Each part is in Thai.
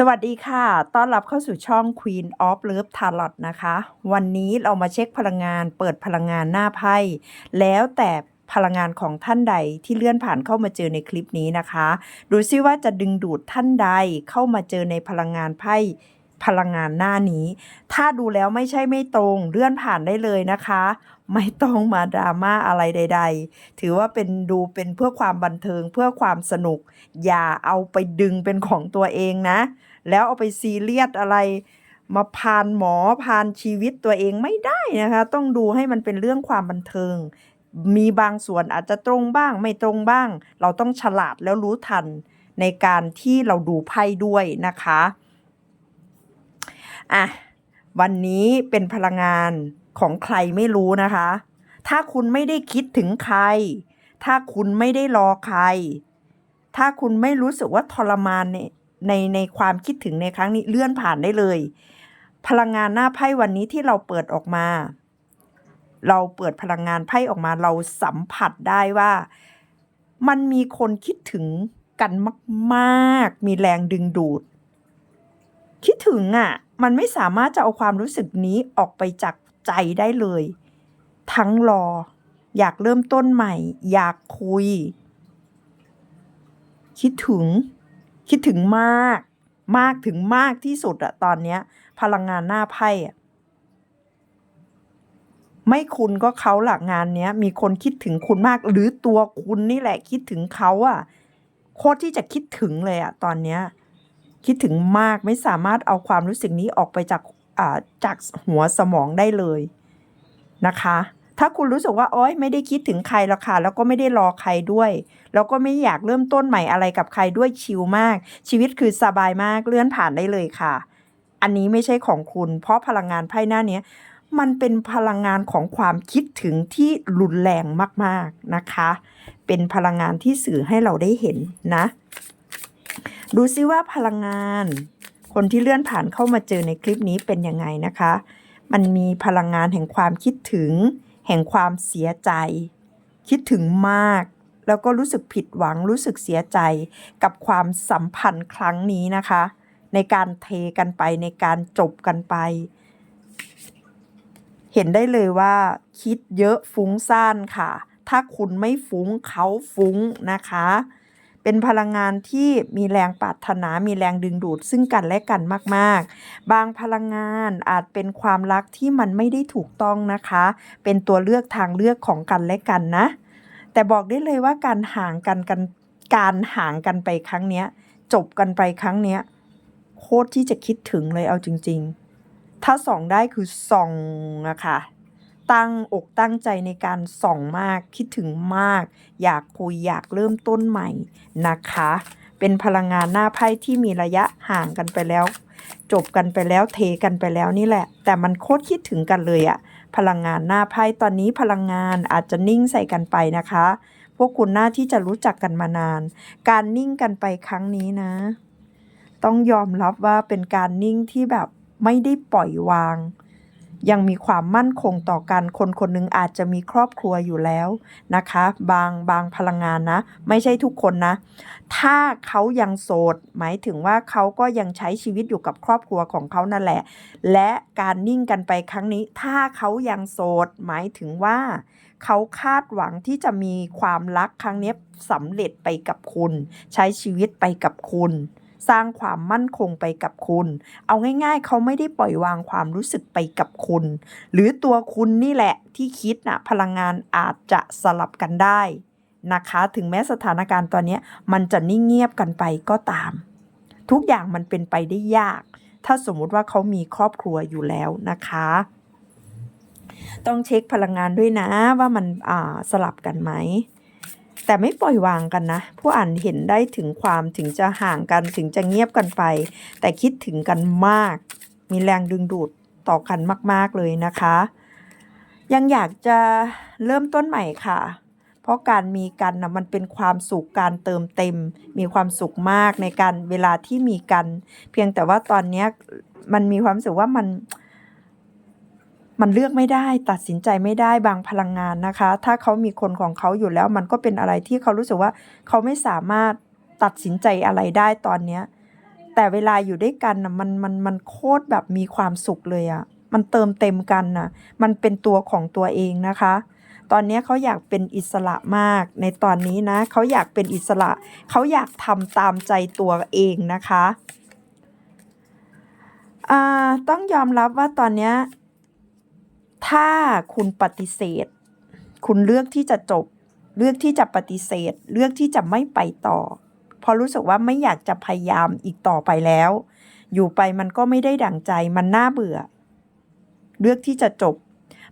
สวัสดีค่ะ ต้อนรับเข้าสู่ช่อง Queen of Love Tarot นะคะ วันนี้เรามาเช็คพลังงาน เปิดพลังงานหน้าไพ่ แล้วแต่พลังงานของท่านใดที่เลื่อนผ่านเข้ามาเจอในคลิปนี้นะคะ ดูซิว่าจะดึงดูดท่านใดเข้ามาเจอในพลังงานไพ่พลังงานหน้านี้ ถ้าดูแล้วไม่ใช่ไม่ตรง เลื่อนผ่านได้เลยนะคะ ไม่ต้องมาดราม่าอะไรใด ๆ ถือว่าเป็นดูเป็นเพื่อความบันเทิงเพื่อความสนุก อย่าเอาไปดึงเป็นของตัวเองนะ แล้วเอาไปซีเรียสอะไร มาพานหมอพานชีวิตตัวเองไม่ได้นะคะ ต้องดูให้มันเป็นเรื่องความบันเทิง มีบางส่วนอาจจะตรงบ้าง ไม่ตรงบ้าง เราต้องฉลาดแล้วรู้ทันในการที่เราดูไพ่ด้วยนะคะอะวันนี้เป็นพลังงาน ของใครไม่รู้นะคะ ถ้าคุณไม่ได้คิดถึงใคร ถ้าคุณไม่ได้รอใคร ถ้าคุณไม่รู้สึกว่าทรมานในในในความคิดถึงในครั้งนี้เลื่อนผ่านได้เลย พลังงานหน้าไพ่วันนี้ที่เราเปิดออกมา เราเปิดพลังงานไพ่ออกมาเราสัมผัสได้ว่า มันมีคนคิดถึงกันมากๆ มีแรงดึงดูด คิดถึงอะ มันไม่สามารถจะเอาความรู้สึกนี้ออกไปจาก ใจได้เลย ทั้งรอ อยากเริ่มต้นใหม่ อยากคุย คิดถึง คิดถึงมาก มากถึงมากที่สุดอะตอนเนี้ย พลังงานหน้าไพ่อะไม่คุณก็เขาหลักงานเนี้ย มีคนคิดถึงคุณมาก หรือตัวคุณนี่แหละคิดถึงเขาอะโคตรที่จะคิดถึงเลยอะตอนเนี้ยคิดถึงมากไม่สามารถเอาความรู้สึกนี้ออกไปจาก จากหัวสมองได้เลยนะคะ ถ้าคุณรู้สึกว่าโอ๊ยไม่ได้คิดถึงใครแล้วค่ะ แล้วก็ไม่ได้รอใครด้วย แล้วก็ไม่อยากเริ่มต้นใหม่อะไรกับใครด้วยชิลมาก ชีวิตคือสบายมากเลื่อนผ่านได้เลยค่ะ อันนี้ไม่ใช่ของคุณ เพราะพลังงานไพ่หน้านี้มันเป็นพลังงานของความคิดถึงที่รุนแรงมากๆนะคะ เป็นพลังงานที่สื่อให้เราได้เห็นนะ ดูซิว่าพลังงาน คนที่เลื่อนผ่านเข้ามาเจอในคลิปนี้เป็นยังไงนะคะ มันมีพลังงานแห่งความคิดถึง แห่งความเสียใจ คิดถึงมาก แล้วก็รู้สึกผิดหวังรู้สึกเสียใจกับความสัมพันธ์ครั้งนี้นะคะ ในการเทกันไปในการจบกันไป เห็นได้เลยว่า คิดเยอะฟุ้งซ่านค่ะ ถ้าคุณไม่ฟุ้งเขาฟุ้งนะคะ เป็นพลังงานที่มีแรงปรารถนา มีแรงดึงดูดซึ่งกันและกันมาก ๆ บางพลังงานอาจเป็นความรักที่มันไม่ได้ถูกต้องนะคะ เป็นตัวเลือกทางเลือกของกันและกันนะ แต่บอกได้เลยว่าการห่างกันกันการห่างกันไปครั้งเนี้ย จบกันไปครั้งเนี้ยโคตรที่จะคิดถึงเลยเอาจริง ๆ ถ้าส่องได้คือส่องอะค่ะ ตั้งอกตั้งใจในการส่องมากคิดถึงมาก อยากคุยอยากเริ่มต้นใหม่นะคะ เป็นพลังงานหน้าไพ่ที่มีระยะห่างกันไปแล้ว จบกันไปแล้วเทกันไปแล้วนี่แหละ แต่มันโคตรคิดถึงกันเลยอะพลังงานหน้าไพ่ตอนนี้พลังงานอาจจะนิ่งใส่กันไปนะคะ พวกคุณหน่าที่จะรู้จักกันมานาน การนิ่งกันไปครั้งนี้นะ ต้องยอมรับว่าเป็นการนิ่งที่แบบไม่ได้ปล่อยวาง ยังมีความมั่นคงต่อกัน คนคนหนึงอาจจะมีครอบครัวอยู่แล้วนะคะ บางบางพลังงานนะ ไม่ใช่ทุกคนนะ ถ้าเขายังโสด หมายถึงว่าเขาก็ยังใช้ชีวิตอยู่กับครอบครัวของเขานั่นแหละ และการนิ่งกันไปครั้งนี้ ถ้าเขายังโสด หมายถึงว่าเขาคาดหวังที่จะมีความรักครั้งนี้สำเร็จไปกับคุณ ใช้ชีวิตไปกับคุณ สร้างความมั่นคงไปกับคุณ เอาง่าย ๆ เขาไม่ได้ปล่อยวางความรู้สึกไปกับคุณ หรือตัวคุณนี่แหละที่คิดนะพลังงานอาจจะสลับกันได้นะคะ ถึงแม้สถานการณ์ตอนนี้มันจะนิ่งเงียบกันไปก็ตาม ทุกอย่างมันเป็นไปได้ยาก ถ้าสมมุติว่าเขามีครอบครัวอยู่แล้วนะคะ ต้องเช็คพลังงานด้วยนะว่ามันสลับกันไหม แต่ไม่ปล่อยวางกันนะ ผู้อ่านเห็นได้ถึงความถึงจะห่างกันถึงจะเงียบกันไป แต่คิดถึงกันมาก มีแรงดึงดูดต่อกันมาก ๆ เลยนะคะ ยังอยากจะเริ่มต้นใหม่ค่ะ เพราะการมีกันนะมันเป็นความสุขการเติมเต็ม มีความสุขมากในการเวลาที่มีกัน เพียงแต่ว่าตอนนี้มันมีความรู้สึกว่ามัน มันเลือกไม่ได้ตัดสินใจไม่ได้บางพลังงานนะคะ ถ้าเขามีคนของเขาอยู่แล้ว มันก็เป็นอะไรที่เขารู้สึกว่าเขาไม่สามารถตัดสินใจอะไรได้ตอนเนี้ยแต่เวลาอยู่ด้วยกันนะมันมันมันโคตรแบบมีความสุขเลยอะมันเติมเต็มกันนะมันเป็นตัวของตัวเองนะคะ ตอนนี้เขาอยากเป็นอิสระมากในตอนนี้นะเขาอยากเป็นอิสระ เขาอยากทำตามใจตัวเองนะคะต้องยอมรับว่าตอนนี้ ถ้าคุณปฏิเสธ คุณเลือกที่จะจบ เลือกที่จะปฏิเสธ เลือกที่จะไม่ไปต่อเพราะรู้สึกว่าไม่อยากจะพยายามอีกต่อไปแล้ว อยู่ไปมันก็ไม่ได้ดั่งใจมันน่าเบื่อ เลือกที่จะจบ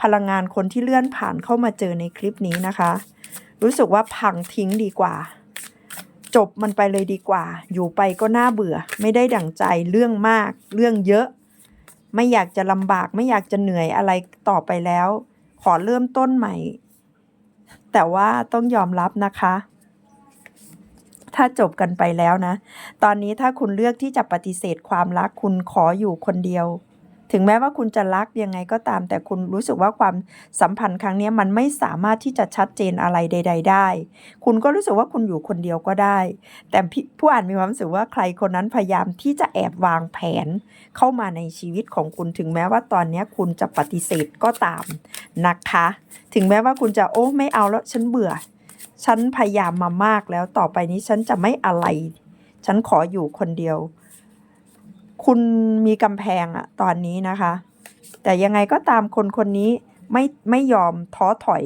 พลังงานคนที่เลื่อนผ่านเข้ามาเจอในคลิปนี้นะคะ รู้สึกว่าพังทิ้งดีกว่า จบมันไปเลยดีกว่า อยู่ไปก็น่าเบื่อ ไม่ได้ดั่งใจเรื่องมาก เรื่องเยอะ ไม่อยากจะลำบากไม่อยากจะเหนื่อยอะไรต่อไปแล้ว ขอเริ่มต้นใหม่ แต่ว่าต้องยอมรับนะคะ ถ้าจบกันไปแล้วนะ ตอนนี้ถ้าคุณเลือกที่จะปฏิเสธความรักคุณขออยู่คนเดียว ถึงแม้ว่าคุณจะรักยังไงก็ตาม แต่คุณรู้สึกว่าความสัมพันธ์ครั้งนี้มันไม่สามารถที่จะชัดเจนอะไรใด ๆ ได้ คุณก็รู้สึกว่าคุณอยู่คนเดียวก็ได้ แต่ผู้อ่านมีความรู้สึกว่าใครคนนั้นพยายามที่จะแอบวางแผนเข้ามาในชีวิตของคุณถึงแม้ว่าตอนนี้คุณจะปฏิเสธก็ตามนะคะ ถึงแม้ว่าคุณจะโอ้ไม่เอาแล้วฉันเบื่อ ฉันพยายามมามากแล้วต่อไปนี้ฉันจะไม่อะไร ฉันขออยู่คนเดียว คุณมีกำแพงอะตอนนี้นะคะ แต่ยังไงก็ตามคนคนนี้ไม่ไม่ยอมท้อถอย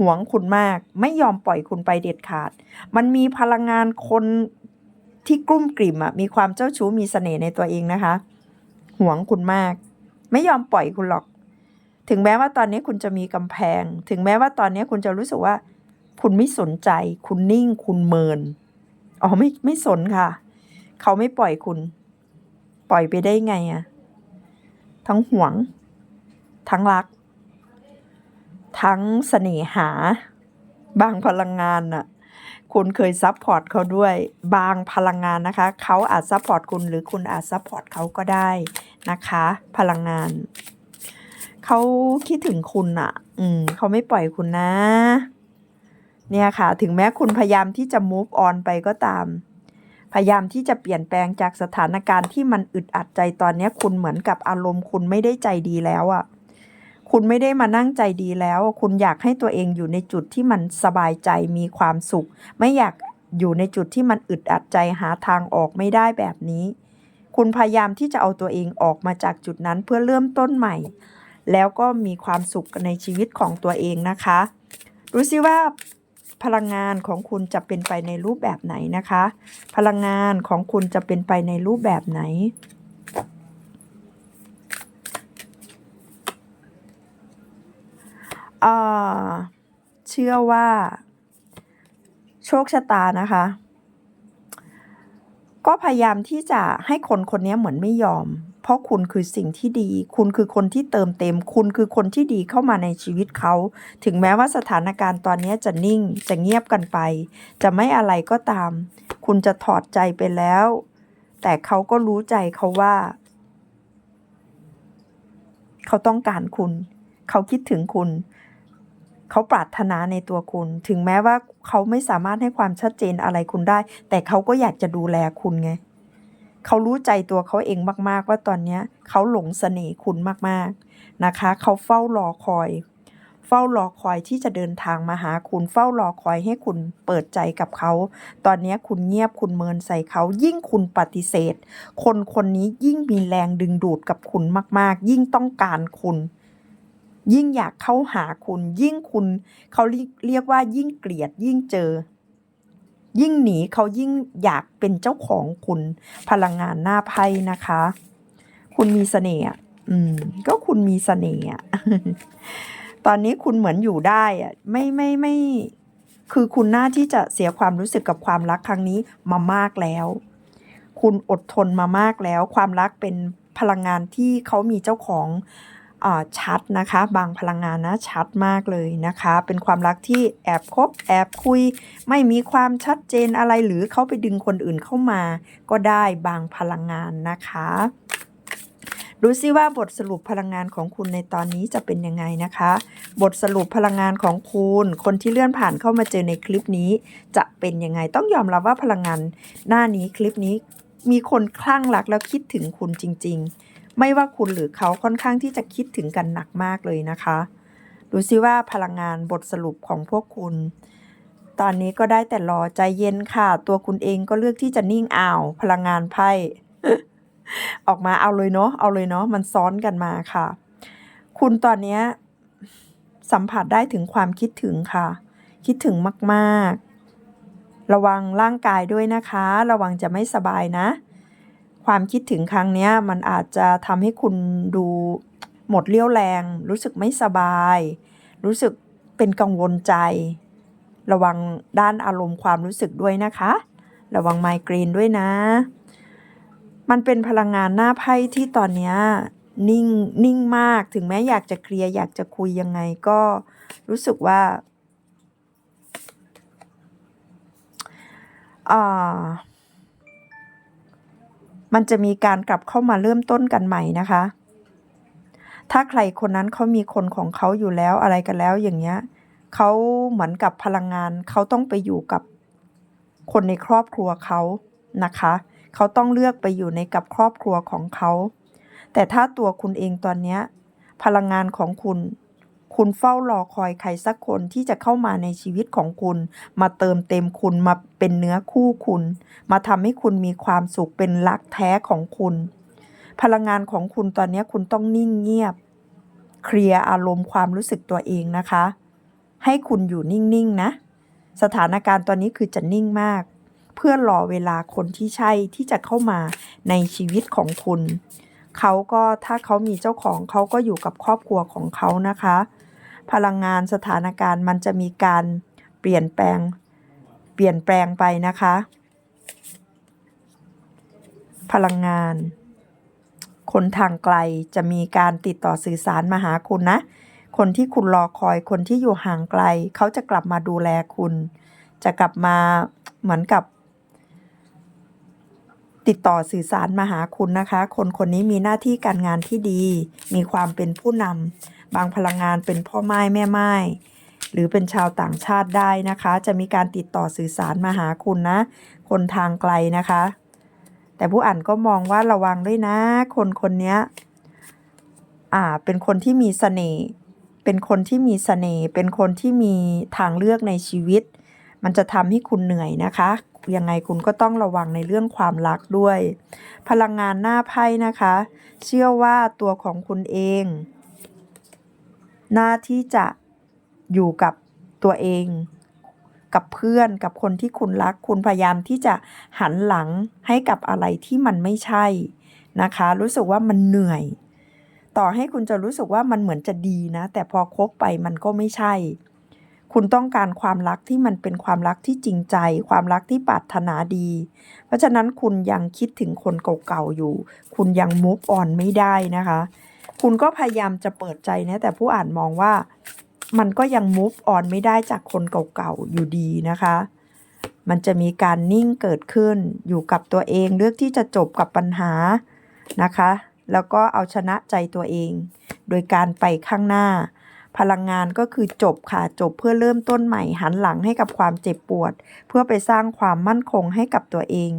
หวงคุณมาก ไม่ยอมปล่อยคุณไปเด็ดขาด มันมีพลังงานคนที่กลุ้มกลิ่มอะมีความเจ้าชู้มีเสน่ห์ในตัวเองนะคะหวงคุณมาก ไม่ยอมปล่อยคุณหรอก ถึงแม้ว่าตอนนี้คุณจะมีกำแพง ถึงแม้ว่าตอนนี้คุณจะรู้สึกว่า คุณไม่สนใจ คุณนิ่งคุณเมินอ๋อไม่ไม่สนค่ะ เขาไม่ปล่อยคุณ ปล่อยไปได้ไงอะทั้งหวง ทั้งรัก ทั้งเสน่หา บางพลังงานน่ะคุณเคยซับพอร์ตเขาด้วย บางพลังงานนะคะ เขาอาจซับพอร์ตคุณหรือคุณอาจซับพอร์ตเขาก็ได้นะคะ พลังงาน เขาคิดถึงคุณอะอืมเขาไม่ปล่อยคุณนะ เนี่ยค่ะ ถึงแม้คุณพยายามที่จะ move on ไปก็ตาม พยายามที่จะเปลี่ยนแปลงจากสถานการณ์ที่มันอึดอัดใจตอนนี้คุณเหมือนกับอารมณ์คุณไม่ได้ใจดีแล้วอะ่ะคุณไม่ได้มานั่งใจดีแล้ว คุณอยากให้ตัวเองอยู่ในจุดที่มันสบายใจมีความสุข ไม่อยากอยู่ในจุดที่มันอึดอัดใจหาทางออกไม่ได้แบบนี้ คุณพยายามที่จะเอาตัวเองออกมาจากจุดนั้นเพื่อเริ่มต้นใหม่ แล้วก็มีความสุขในชีวิตของตัวเองนะคะดูสิว่า พลังงานของคุณจะเป็นไปในรูปแบบไหนนะคะ พลังงานของคุณจะเป็นไปในรูปแบบไหนเอ่อเชื่อว่า โชคชะตานะคะ ก็พยายามที่จะให้คนคนนี้เหมือนไม่ยอม เพราะคุณคือสิ่งที่ดี คุณคือคนที่เติมเต็ม คุณคือคนที่ดีเข้ามาในชีวิตเขา ถึงแม้ว่าสถานการณ์ตอนนี้จะนิ่ง จะเงียบกันไป จะไม่อะไรก็ตาม คุณจะถอดใจไปแล้ว แต่เขาก็รู้ใจเขาว่า เขาต้องการคุณ เขาคิดถึงคุณ เขาปรารถนาในตัวคุณ ถึงแม้ว่าเขาไม่สามารถให้ความชัดเจนอะไรคุณได้ แต่เขาก็อยากจะดูแลคุณไง เขารู้ใจตัวเขาเองมากๆ ว่าตอนนี้เขาหลงเสน่ห์คุณมากๆนะคะ เขาเฝ้ารอคอย เฝ้ารอคอยที่จะเดินทางมาหาคุณเฝ้ารอคอยให้คุณเปิดใจกับเขา ตอนนี้คุณเงียบคุณเมินใส่เขา ยิ่งคุณปฏิเสธ คนคนนี้ยิ่งมีแรงดึงดูดกับคุณมากๆ ยิ่งต้องการคุณยิ่งอยากเข้าหาคุณ ยิ่งคุณ เขาเรียกเรียกว่ายิ่งเกลียดยิ่งเจอ ยิ่งหนีเขายิ่งอยากเป็นเจ้าของคุณพลังงานหน้าไพ่นะคะ คุณมีเสน่ห์อืม ก็คุณมีเสน่ห์ตอนนี้คุณเหมือนอยู่ได้อะไม่ไม่ไม่ คือคุณน่าที่จะเสียความรู้สึกกับความรักครั้งนี้มามากแล้ว คุณอดทนมามากแล้ว ความรักเป็นพลังงานที่เขามีเจ้าของ ชัดนะคะ บางพลังงานนะชัดมากเลยนะคะ เป็นความรักที่แอบคบแอบคุย ไม่มีความชัดเจนอะไรหรือเขาไปดึงคนอื่นเข้ามา ก็ได้บางพลังงานนะคะดูซิว่าบทสรุปพลังงานของคุณในตอนนี้จะเป็นยังไงนะคะ บทสรุปพลังงานของคุณ คนที่เลื่อนผ่านเข้ามาเจอในคลิปนี้ จะเป็นยังไงต้องยอมรับว่าพลังงานหน้านี้คลิปนี้มีคนคลั่งรักแล้วคิดถึงคุณจริง ๆ ไม่ว่าคุณหรือเขาค่อนข้างที่จะคิดถึงกันหนักมากเลยนะคะ ดูซิว่าพลังงานบทสรุปของพวกคุณ ตอนนี้ก็ได้แต่รอใจเย็นค่ะ ตัวคุณเองก็เลือกที่จะนิ่งอ้าว พลังงานไพ่ออกมาเอาเลยเนาะเอาเลยเนาะมันซ้อนกันมาค่ะ คุณตอนนี้สัมผัสได้ถึงความคิดถึงค่ะ คิดถึงมาก ๆ ระวังร่างกายด้วยนะคะ ระวังจะไม่สบายนะ ความคิดถึงครั้งนี้มันอาจจะทำให้คุณดูหมดเรี่ยวแรง รู้สึกไม่สบาย รู้สึกเป็นกังวลใจ ระวังด้านอารมณ์ความรู้สึกด้วยนะคะ ระวังไมเกรนด้วยนะ มันเป็นพลังงานหน้าไพ่ที่ตอนนี้นิ่งนิ่งมากถึงแม้อยากจะเคลียร์อยากจะคุยยังไงก็รู้สึกว่าอ่า มันจะมีการกลับเข้ามาเริ่มต้นกันใหม่นะคะ ถ้าใครคนนั้นเขามีคนของเขาอยู่แล้วอะไรกันแล้วอย่างเงี้ยเขาเหมือนกับพลังงานเขาต้องไปอยู่กับคนในครอบครัวเขานะคะ เขาต้องเลือกไปอยู่ในกับครอบครัวของเขา แต่ถ้าตัวคุณเองตอนเนี้ยพลังงานของคุณ คุณเฝ้ารอคอยใครสักคนที่จะเข้ามาในชีวิตของคุณ มาเติมเต็มคุณมาเป็นเนื้อคู่คุณ มาทำให้คุณมีความสุขเป็นรักแท้ของคุณ พลังงานของคุณตอนนี้คุณต้องนิ่งเงียบ เคลียร์อารมณ์ความรู้สึกตัวเองนะคะ ให้คุณอยู่นิ่งๆนะ สถานการณ์ตอนนี้คือจะนิ่งมาก เพื่อรอเวลาคนที่ใช่ที่จะเข้ามาในชีวิตของคุณเขาก็ถ้าเขามีเจ้าของเขาก็อยู่กับครอบครัวของเขานะคะ พลังงานสถานการณ์มันจะมีการเปลี่ยนแปลง เปลี่ยนแปลงไปนะคะ พลังงาน คนทางไกลจะมีการติดต่อสื่อสารมาหาคุณนะ คนที่คุณรอคอยคนที่อยู่ห่างไกล เขาจะกลับมาดูแลคุณ จะกลับมาเหมือนกับติดต่อสื่อสารมาหาคุณนะคะ คนคนนี้มีหน้าที่การงานที่ดี มีความเป็นผู้นำ บางพลังงานเป็นพ่อไม้แม่ไม้หรือเป็นชาวต่างชาติได้นะคะ จะมีการติดต่อสื่อสารมาหาคุณนะ คนทางไกลนะคะ แต่ผู้อ่านก็มองว่าระวังด้วยนะ คนคนนี้อ่าเป็นคนที่มีเสน่ห์เป็นคนที่มีเสน่ห์เป็นคนที่มีทางเลือกในชีวิต มันจะทำให้คุณเหนื่อยนะคะยังไงคุณก็ต้องระวังในเรื่องความรักด้วย พลังงานหน้าไพ่นะคะ เชื่อว่าตัวของคุณเอง หน้าที่จะอยู่กับตัวเอง กับเพื่อนกับคนที่คุณรัก คุณพยายามที่จะหันหลังให้กับอะไรที่มันไม่ใช่นะคะ รู้สึกว่ามันเหนื่อย ต่อให้คุณจะรู้สึกว่ามันเหมือนจะดีนะ แต่พอคบไปมันก็ไม่ใช่ คุณต้องการความรักที่มันเป็นความรักที่จริงใจ ความรักที่ปรารถนาดี เพราะฉะนั้นคุณยังคิดถึงคนเก่าๆอยู่ คุณยังมุกอ่อนไม่ได้นะคะ คุณก็พยายามจะเปิดใจนะแต่ผู้อ่านมองว่ามันก็ยัง move on ไม่ได้จากคนเก่าๆอยู่ดีนะคะ มันจะมีการนิ่งเกิดขึ้นอยู่กับตัวเองเลือกที่จะจบกับปัญหานะคะ แล้วก็เอาชนะใจตัวเอง โดยการไปข้างหน้า พลังงานก็คือจบค่ะจบเพื่อเริ่มต้นใหม่หันหลังให้กับความเจ็บปวด เพื่อไปสร้างความมั่นคงให้กับตัวเอง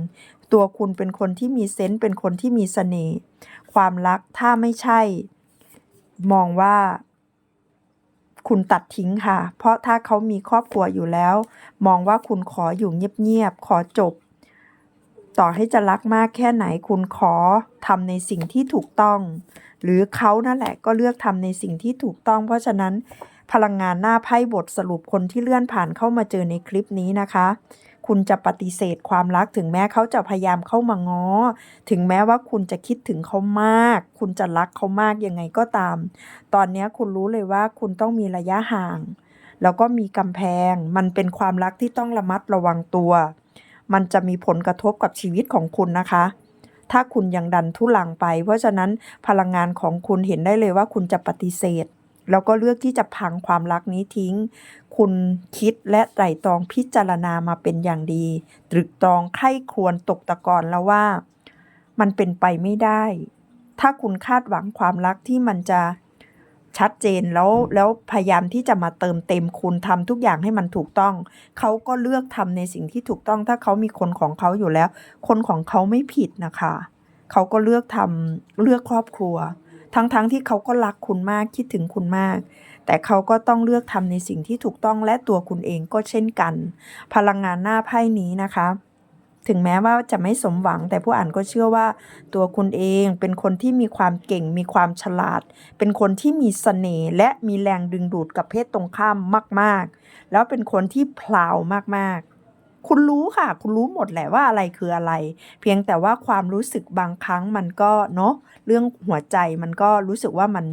ตัวคุณเป็นคนที่มีเซนส์เป็นคนที่มีเสน่ห์ ความรักถ้าไม่ใช่ มองว่า คุณตัดทิ้งค่ะ เพราะถ้าเขามีครอบครัวอยู่แล้ว มองว่าคุณขออยู่เงียบๆขอจบ ต่อให้จะรักมากแค่ไหนคุณขอทำในสิ่งที่ถูกต้อง หรือเขานั่นแหละก็เลือกทำในสิ่งที่ถูกต้อง เพราะฉะนั้น พลังงานหน้าไพ่บทสรุปคนที่เลื่อนผ่านเข้ามาเจอในคลิปนี้นะคะ คุณจะปฏิเสธความรักถึงแม้เขาจะพยายามเข้ามาง้อ ถึงแม้ว่าคุณจะคิดถึงเขามาก คุณจะรักเขามากยังไงก็ตาม ตอนนี้คุณรู้เลยว่าคุณต้องมีระยะห่าง แล้วก็มีกำแพง มันเป็นความรักที่ต้องระมัดระวังตัว มันจะมีผลกระทบกับชีวิตของคุณนะคะถ้าคุณยังดันทุลังไป เพราะฉะนั้นพลังงานของคุณเห็นได้เลยว่าคุณจะปฏิเสธ แล้วก็เลือกที่จะพังความรักนี้ทิ้ง คุณคิดและไตร่ตรองพิจารณามาเป็นอย่างดี ตรึกตรองไข้ควรตกตะกอนแล้วว่า มันเป็นไปไม่ได้ ถ้าคุณคาดหวังความรักที่มันจะชัดเจนแล้วแล้วพยายามที่จะมาเติมเต็มคุณทำทุกอย่างให้มันถูกต้อง เขาก็เลือกทำในสิ่งที่ถูกต้อง ถ้าเขามีคนของเขาอยู่แล้ว คนของเขาไม่ผิดนะคะ เขาก็เลือกทำเลือกครอบครัว ทั้งๆทที่เขาก็รักคุณมากคิดถึงคุณมาก แต่เขาก็ต้องเลือกทำในสิ่งที่ถูกต้องและตัวคุณเองก็เช่นกัน พลังงานหน้าไพ่นี้นะคะ ถึงแม้ว่าจะไม่สมหวัง แต่ผู้อ่านก็เชื่อว่าตัวคุณเองเป็นคนที่มีความเก่ง มีความฉลาด เป็นคนที่มีเสน่ห์และมีแรงดึงดูดกับเพศตรงข้ามมาก ๆ แล้วเป็นคนที่พลาวมากๆ คุณรู้ค่ะ คุณรู้หมดแหละว่าอะไรคืออะไร เพียงแต่ว่าความรู้สึกบางครั้งมันก็เนาะเรื่องหัวใจมันก็รู้สึกว่ามัน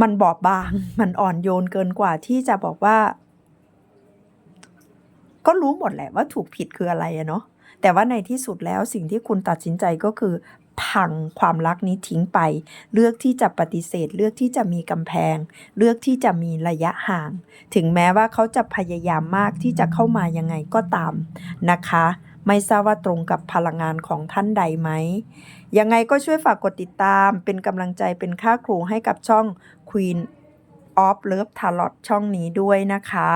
มันบอบบาง มันอ่อนโยนเกินกว่าที่จะบอกว่า ก็รู้หมดแหละว่าถูกผิดคืออะไรอะเนาะแต่ว่าในที่สุดแล้วสิ่งที่คุณตัดสินใจก็คือ พังความรักนี้ทิ้งไป เลือกที่จะปฏิเสธ เลือกที่จะมีกำแพง เลือกที่จะมีระยะห่าง ถึงแม้ว่าเขาจะพยายามมากที่จะเข้ามายังไงก็ตามนะคะ ไม่ทราบว่าตรงกับพลังงานของท่านใดไหมยังไงก็ช่วยฝากกดติดตาม เป็นกำลังใจเป็นค่าครูให้กับช่อง Queen of Love Tarot ช่องนี้ด้วยนะคะ